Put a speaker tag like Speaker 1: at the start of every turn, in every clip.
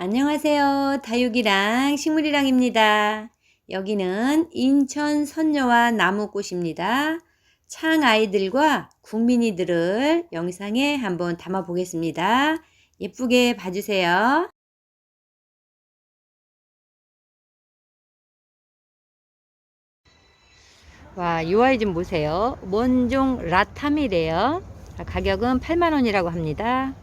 Speaker 1: 안녕하세요. 다육이랑 식물이랑입니다. 여기는 인천 선녀와 나무꽃입니다. 창 아이들과 국민이들을 영상에 한번 담아 보겠습니다. 예쁘게 봐주세요. 와, 이 아이 좀 보세요. 원종 라탐이래요. 가격은 8만원이라고 합니다.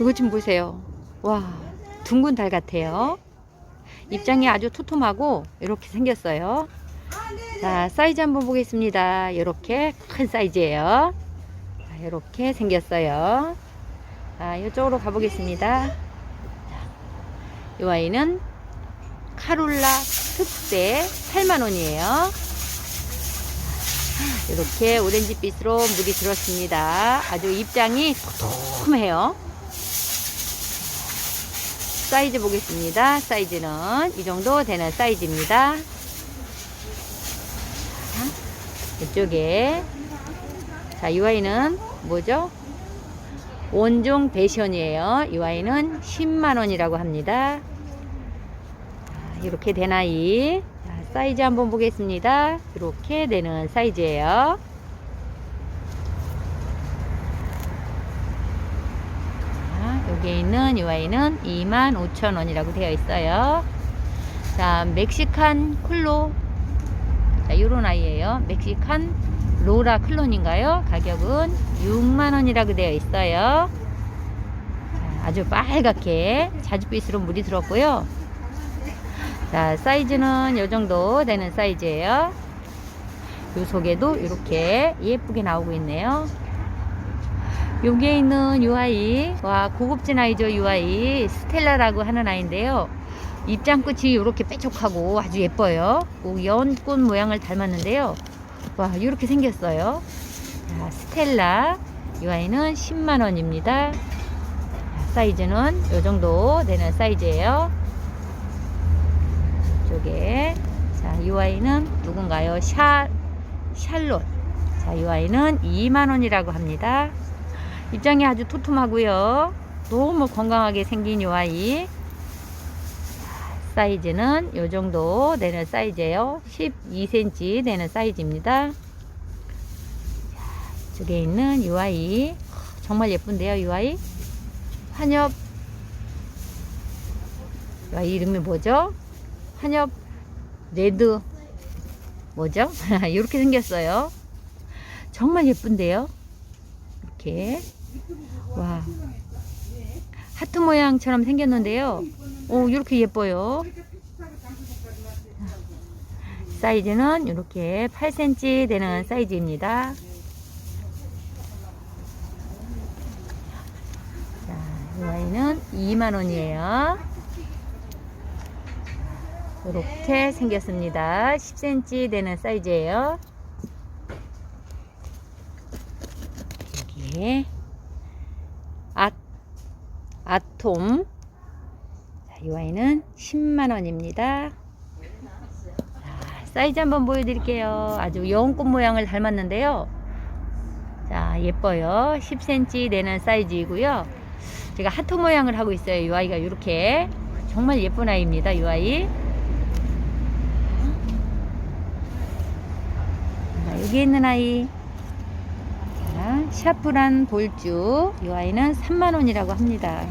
Speaker 1: 이거 좀 보세요. 와, 둥근 달 같아요. 입장이 아주 토톰하고 이렇게 생겼어요. 자, 사이즈 한번 보겠습니다. 이렇게 큰 사이즈예요. 자, 이렇게 생겼어요. 자, 이쪽으로 가보겠습니다. 자, 이 아이는 카룰라 특대 8만원이에요. 이렇게 오렌지빛으로 물이 들었습니다. 아주 입장이 토톰해요. 사이즈 보겠습니다. 사이즈는 이 정도 되는 사이즈입니다. 자, 이쪽에 자, 이 와인은 뭐죠? 원종 배션이에요. 이 와인은 10만 원이라고 합니다. 자, 이렇게. 자, 사이즈 한번 보겠습니다. 이렇게 되는 사이즈예요. 자, 여기에 있는 이 와인은 25,000원이라고 되어 있어요. 자, 멕시칸 클로. 자, 요런 아이예요. 멕시칸 로라 클론인가요? 가격은 6만원이라고 되어 있어요. 자, 아주 빨갛게 자줏빛으로 물이 들었고요. 자, 사이즈는 요 정도 되는 사이즈예요. 요 속에도 이렇게 예쁘게 나오고 있네요. 여기에 있는 이 아이, 와, 고급진 아이죠, 이 아이. 스텔라라고 하는 아이인데요. 입장 끝이 이렇게 뾰족하고 아주 예뻐요. 꼭 연꽃 모양을 닮았는데요. 와, 이렇게 생겼어요. 자, 스텔라. 이 아이는 10만원입니다. 사이즈는 이 정도 되는 사이즈예요. 이쪽에. 자, 이 아이는 누군가요? 샤, 샬롯. 자, 이 아이는 2만원이라고 합니다. 입장이 아주 토톰하고요. 너무 건강하게 생긴 이 아이. 사이즈는 이 정도 되는 사이즈예요. 12cm 되는 사이즈입니다. 저게 있는 이 아이 정말 예쁜데요, 이 아이. 환엽 이 아이 이름이 뭐죠? 환엽 레드 뭐죠? 이렇게 생겼어요. 정말 예쁜데요. 이렇게 와 하트 모양처럼 생겼는데요. 오 이렇게 예뻐요. 사이즈는 이렇게 8cm 되는 사이즈입니다. 자, 이 아이는 2만원이에요. 이렇게 생겼습니다. 10cm 되는 사이즈예요. 여기에 아, 아톰 자, 이 와인은 10만원입니다. 사이즈 한번 보여드릴게요. 아주 여운꽃 모양을 닮았는데요. 자, 예뻐요. 10cm 되는 사이즈이고요. 제가 하트 모양을 하고 있어요. 이 아이가 이렇게. 정말 예쁜 아이입니다. 이 아이. 자, 여기 있는 아이. 자, 샤프란 볼주. 이 아이는 3만원이라고 합니다.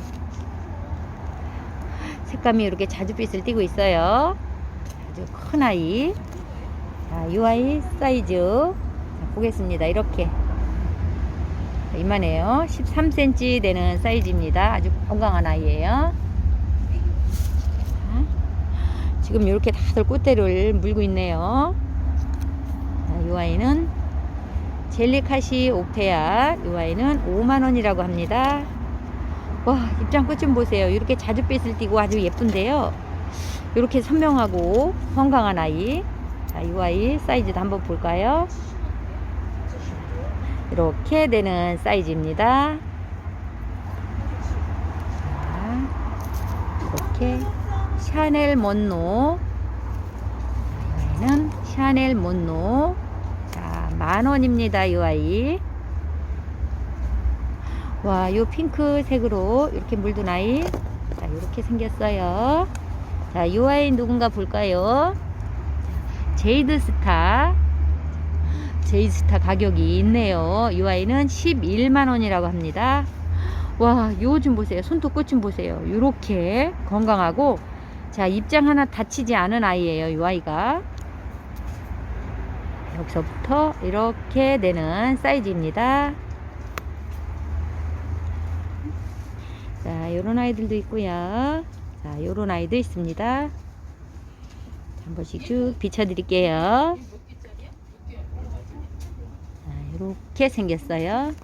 Speaker 1: 색감이 이렇게 자줏빛을 띠고 있어요. 아주 큰 아이. 자, 이 아이 사이즈. 자, 보겠습니다. 이렇게. 자, 이만해요. 13cm 되는 사이즈입니다. 아주 건강한 아이예요. 자, 지금 이렇게 다들 꽃대를 물고 있네요. 자, 이 아이는 젤리카시 오페아. 이 아이는 5만원이라고 합니다. 와, 입장 끝좀 보세요. 이렇게 자줏빛을 띠고 아주 예쁜데요. 이렇게 선명하고 건강한 아이. 자, 이 아이 사이즈도 한번 볼까요? 이렇게 되는 사이즈입니다. 자, 이렇게 샤넬 몬노. 자, 이는 샤넬 몬노. 자, 만 원입니다. 이 아이. 와, 요 핑크색으로 이렇게 물든 아이. 자, 이렇게 생겼어요. 자, 이 아이 누군가 볼까요? 제이드 스타. 제이드 스타 가격이 있네요. 이 아이는 11만 원이라고 합니다. 와, 요 좀 보세요. 손톱 끝 좀 보세요. 요렇게 건강하고 자, 입장 하나 다치지 않은 아이예요. 이 아이가. 여기서부터 이렇게 되는 사이즈입니다. 자, 요런 아이들도 있고요. 자, 요런 아이도 있습니다. 자, 한 번씩 쭉 비춰드릴게요. 자, 이렇게 생겼어요.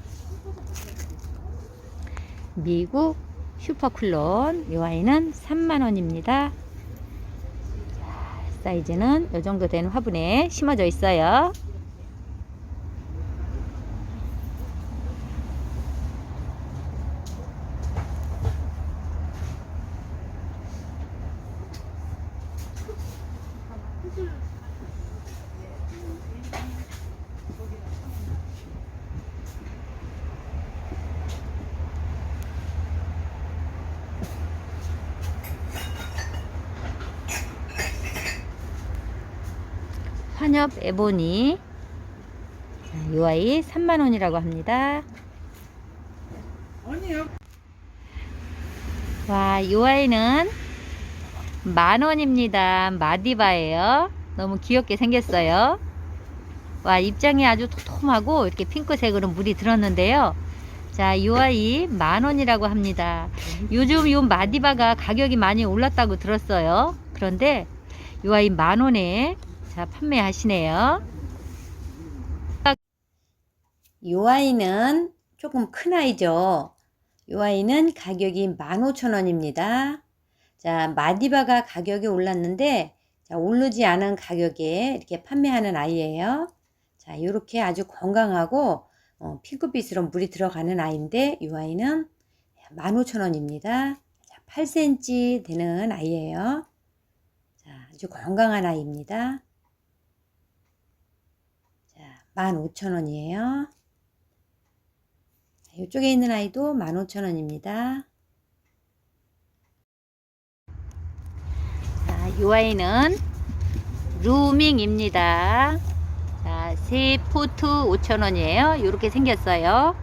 Speaker 1: 미국 슈퍼쿨론. 이 아이는 3만원입니다. 사이즈는 이 정도 되는 화분에 심어져 있어요. 환엽 에보니 자, 이 아이 3만원이라고 합니다.
Speaker 2: 아니요.
Speaker 1: 와, 이 아이는 만원입니다. 마디바예요. 너무 귀엽게 생겼어요. 와, 입장이 아주 토톰하고 이렇게 핑크색으로 물이 들었는데요. 자, 이 아이 만 원이라고 합니다. 요즘 이 마디바가 가격이 많이 올랐다고 들었어요. 그런데 이 아이 만 원에 자, 판매하시네요. 이 아이는 조금 큰 아이죠. 이 아이는 가격이 15,000원입니다. 자, 마디바가 가격이 올랐는데, 자, 오르지 않은 가격에 이렇게 판매하는 아이예요. 자, 이렇게 아주 건강하고, 어, 핑크빛으로 물이 들어가는 아이인데, 이 아이는 15,000원입니다. 자, 8cm 되는 아이예요. 자, 아주 건강한 아이입니다. 자, 15,000원이에요. 이쪽에 있는 아이도 15,000원입니다. 자, 이 아이는 루밍입니다. 자, 세 포트 5,000원이에요. 이렇게 생겼어요.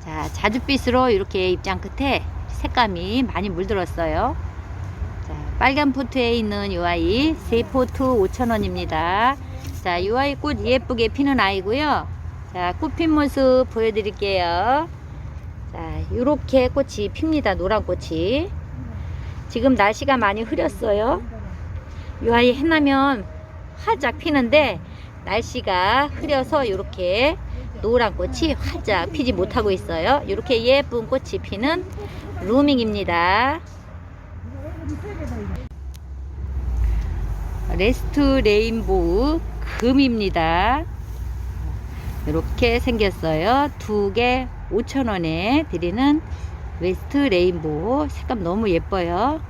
Speaker 1: 자, 자줏빛으로 이렇게 입장 끝에 색감이 많이 물들었어요. 자, 빨간 포트에 있는 이 아이 세 포트 5,000원입니다. 자, 이 아이 꽃 예쁘게 피는 아이고요. 자, 꽃핀 모습 보여드릴게요. 자, 이렇게 꽃이 핍니다. 노란 꽃이. 지금 날씨가 많이 흐렸어요. 이 아이 해나면 활짝 피는데 날씨가 흐려서 이렇게 노란 꽃이 활짝 피지 못하고 있어요. 이렇게 예쁜 꽃이 피는 루밍입니다. 레스트 레인보우 금입니다. 이렇게 생겼어요. 두 개 5,000원에 드리는 웨스트 레인보우 색감 너무 예뻐요.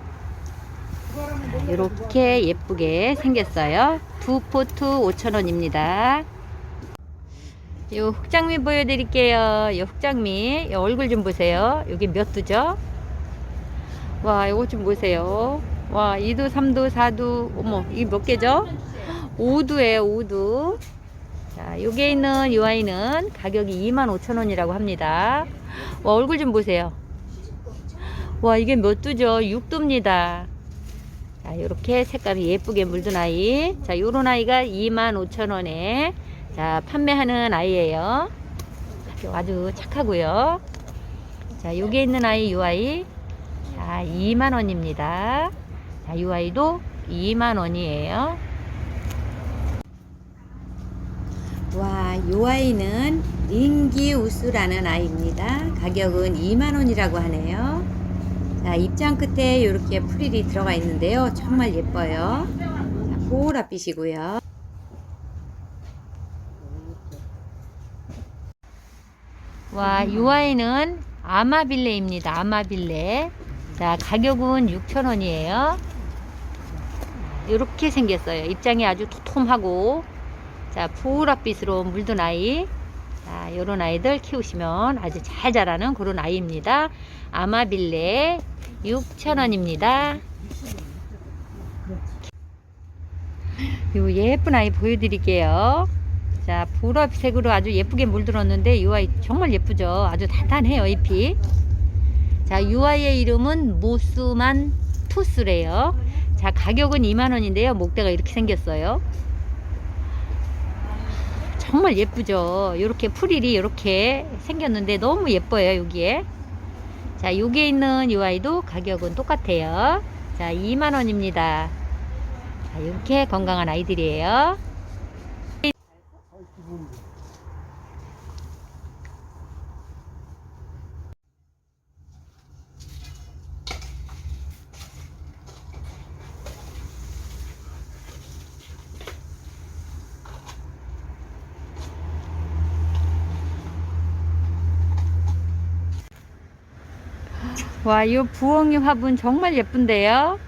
Speaker 1: 이렇게 예쁘게 생겼어요. 두 포트 5,000원입니다. 요 흑장미 보여드릴게요. 요 흑장미 요 얼굴 좀 보세요. 여기 몇 두죠? 와 이거 좀 보세요. 와 2두 3두 4두 어머 이몇 개죠? 5두예요 5두. 자, 요게 있는 이 아이는 가격이 25,000원이라고 합니다. 와, 얼굴 좀 보세요. 와, 이게 몇 두죠? 6두입니다. 자, 요렇게 색감이 예쁘게 물든 아이. 자, 요런 아이가 25,000원에 자, 판매하는 아이예요. 아주 착하고요. 자, 요게 있는 아이, 요 아이. 자, 2만원입니다. 자, 요 아이도 2만원이에요. 와, 요 아이는 링기우스라는 아이입니다. 가격은 2만원이라고 하네요. 자, 입장 끝에 이렇게 프릴이 들어가 있는데요. 정말 예뻐요. 자, 보라빛이고요. 와, 요 아이는 아마빌레입니다. 아마빌레. 자, 가격은 6,000원이에요. 이렇게 생겼어요. 입장이 아주 토톰하고 자, 보라빛으로 물든 아이. 자, 요런 아이들 키우시면 아주 잘 자라는 그런 아이입니다. 아마빌레 6,000원입니다. 요 예쁜 아이 보여드릴게요. 자, 보라색으로 아주 예쁘게 물들었는데 이 아이 정말 예쁘죠. 아주 단단해요, 잎이. 자, 이 아이의 이름은 모스만 투스래요. 자, 가격은 2만원인데요. 목대가 이렇게 생겼어요. 정말 예쁘죠. 이렇게 풀일이 이렇게 생겼는데 너무 예뻐요, 여기에. 자, 여기에 있는 이 아이도 가격은 똑같아요. 자, 2만원입니다. 자, 이렇게 건강한 아이들이에요. 와, 이 부엉이 화분 정말 예쁜데요.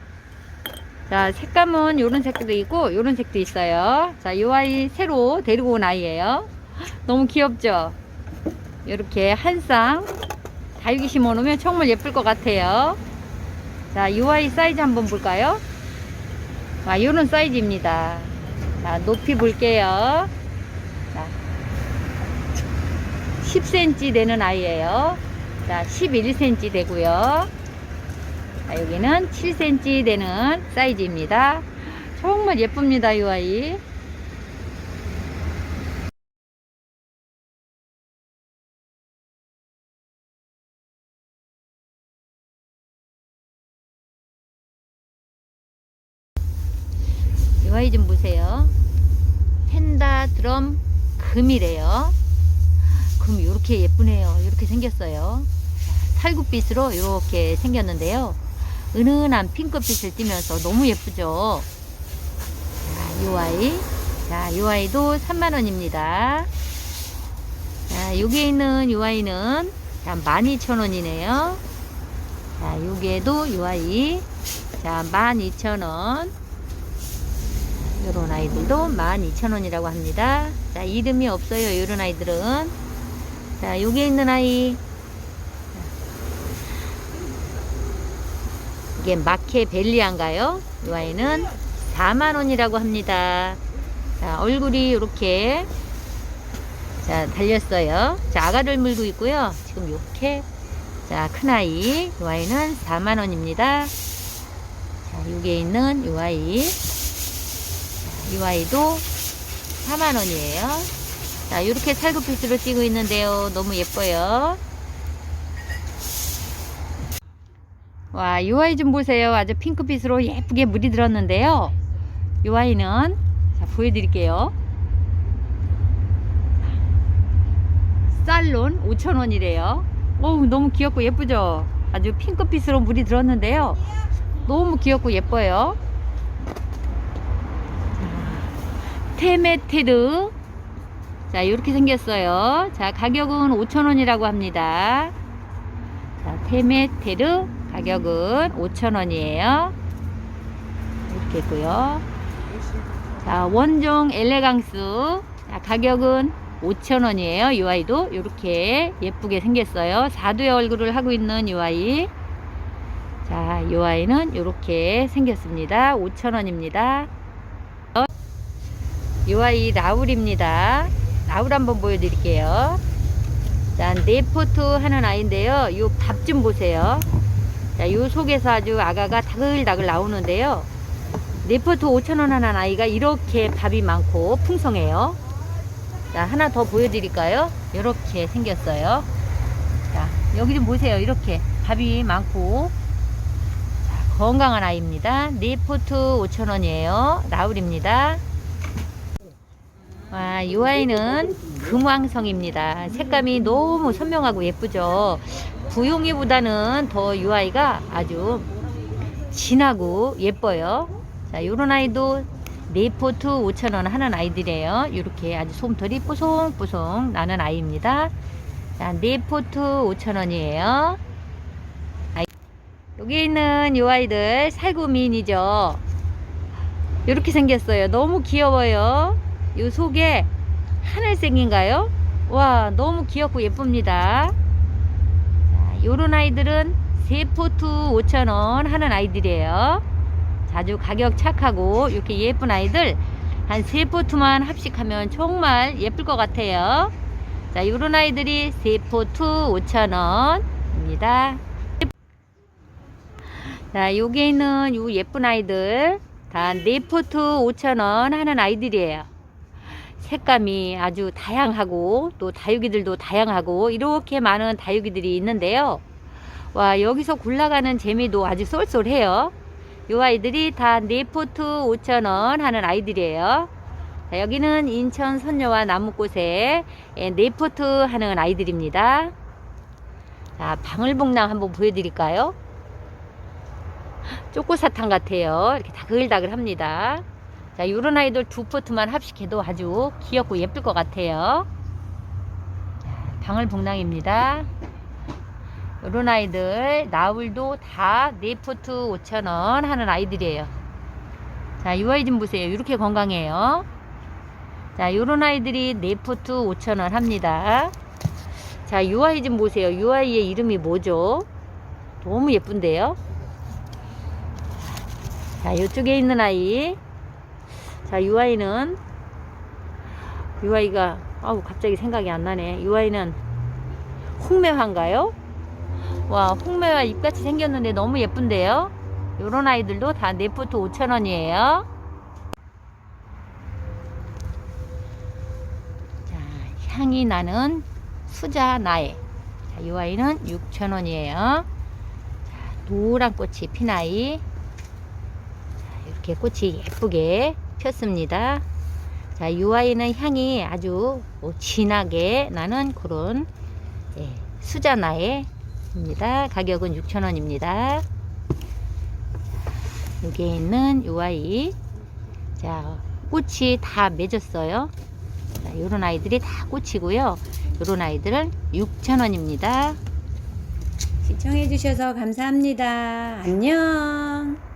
Speaker 1: 자, 색감은 요런 색도 있고 요런 색도 있어요. 자, 이 아이 새로 데리고 온 아이예요. 너무 귀엽죠? 이렇게 한 쌍 다육이 심어 놓으면 정말 예쁠 것 같아요. 자, 이 아이 사이즈 한번 볼까요? 아, 요런 사이즈입니다. 자, 높이 볼게요. 자, 10cm 되는 아이예요. 자, 11cm 되고요. 자, 여기는 7cm 되는 사이즈입니다. 정말 예쁩니다, 이 아이. 이 아이 좀 보세요. 펜다 드럼 금이래요. 금 이렇게 예쁘네요. 이렇게 생겼어요. 살구빛으로 이렇게 생겼는데요. 은은한 핑크빛을 띠면서 너무 예쁘죠. 자, 이 아이. 자, 이 아이도 3만원입니다. 자, 여기에 있는 이 아이는 12,000원이네요. 자, 여기에도 이 아이. 자, 12,000원. 요런 아이들도 12,000원이라고 합니다. 자, 이름이 없어요. 요런 아이들은. 자, 여기에 있는 아이. 이게 마케벨리안가요? 이 아이는 4만원이라고 합니다. 자, 얼굴이 이렇게 자, 달렸어요. 자, 아가를 물고 있고요. 지금 이렇게 자, 큰 아이. 이 아이는 4만원입니다. 자, 여기에 있는 이. 자, 이 아이도 4만원이에요. 자, 이렇게 살구빛으로 찌고 있는데요. 너무 예뻐요. 와, 이 아이 좀 보세요. 아주 핑크빛으로 예쁘게 물이 들었는데요. 이 아이는 자, 보여드릴게요. 살론 5,000원이래요. 어우, 너무 귀엽고 예쁘죠? 아주 핑크빛으로 물이 들었는데요. 너무 귀엽고 예뻐요. 테메테르. 자, 이렇게 생겼어요. 자, 가격은 5,000원이라고 합니다. 자, 테메테르 가격은 5,000원이에요. 이렇게 있고요. 자, 원종 엘레강스. 자, 가격은 5,000원이에요. 이 아이도 이렇게 예쁘게 생겼어요. 사두의 얼굴을 하고 있는 이 아이. 자, 이 아이는 이렇게 생겼습니다. 5,000원입니다. 이 아이 라울입니다. 라울 한번 보여드릴게요. 자, 네포트 하는 아이인데요. 이 밥 좀 보세요. 자, 이 속에서 아주 아가가 다글다글 나오는데요. 네포트 5,000원 하는 아이가 이렇게 밥이 많고 풍성해요. 자, 하나 더 보여드릴까요? 이렇게 생겼어요. 자, 여기 좀 보세요. 이렇게 밥이 많고 자, 건강한 아이입니다. 네포트 5,000원이에요. 라울입니다. 와, 이 아이는 금왕성입니다. 색감이 너무 선명하고 예쁘죠. 부용이보다는 더이 아이가 아주 진하고 예뻐요. 자, 요런 아이도 네포트 5,000원 하는 아이들이에요. 이렇게 아주 솜털이 뽀송뽀송 나는 아이입니다. 자, 네포트 5,000원이에요. 여기 있는 이 아이들 살구미인이죠. 이렇게 생겼어요. 너무 귀여워요. 이 속에 하늘색인가요? 와, 너무 귀엽고 예쁩니다. 자, 요런 아이들은 세 포트 5,000원 하는 아이들이에요. 아주 가격 착하고 이렇게 예쁜 아이들 한 세 포트만 합식하면 정말 예쁠 것 같아요. 자, 요런 아이들이 세 포트 5,000원입니다. 자, 여기 있는 요 예쁜 아이들 다 네 포트 5,000원 하는 아이들이에요. 색감이 아주 다양하고 또 다육이들도 다양하고 이렇게 많은 다육이들이 있는데요. 와, 여기서 골라가는 재미도 아주 쏠쏠해요. 요 아이들이 다네 포트 5,000원 하는 아이들이에요. 자, 여기는 인천 선녀와 나무꽃에 예, 네 포트 하는 아이들입니다. 자, 방울복랑 한번 보여드릴까요? 쪼꼬사탕 같아요. 이렇게 다글다글 합니다. 자, 요런 아이들 두 포트만 합식해도 아주 귀엽고 예쁠 것 같아요. 자, 방울복랑입니다. 요런 아이들 나울도 다네 포트 5,000원 하는 아이들이에요. 자, 이 아이 좀 보세요. 이렇게 건강해요. 자, 요런 아이들이 네 포트 5,000원 합니다. 자, 이 아이 좀 보세요. 이 아이의 이름이 뭐죠? 너무 예쁜데요? 자, 이쪽에 있는 아이. 자, 이 아이가 아우 갑자기 생각이 안 나네. 이 아이는 홍매화인가요? 와, 홍매화 잎같이 생겼는데 너무 예쁜데요? 요런 아이들도 다 네포트 5,000원이에요. 자, 향이 나는 수자 나에. 자, 이 아이는 6,000원이에요. 자, 노란 꽃이 핀 아이. 자, 이렇게 꽃이 예쁘게 폈습니다. 자, 이 아이는 향이 아주 뭐 진하게 나는 그런 예, 수자나에입니다. 가격은 6,000원입니다. 여기에 있는 이 아이. 자, 꽃이 다 맺었어요. 자, 요런 아이들이 다 꽃이고요. 요런 아이들은 6,000원입니다.
Speaker 2: 시청해주셔서 감사합니다. 안녕.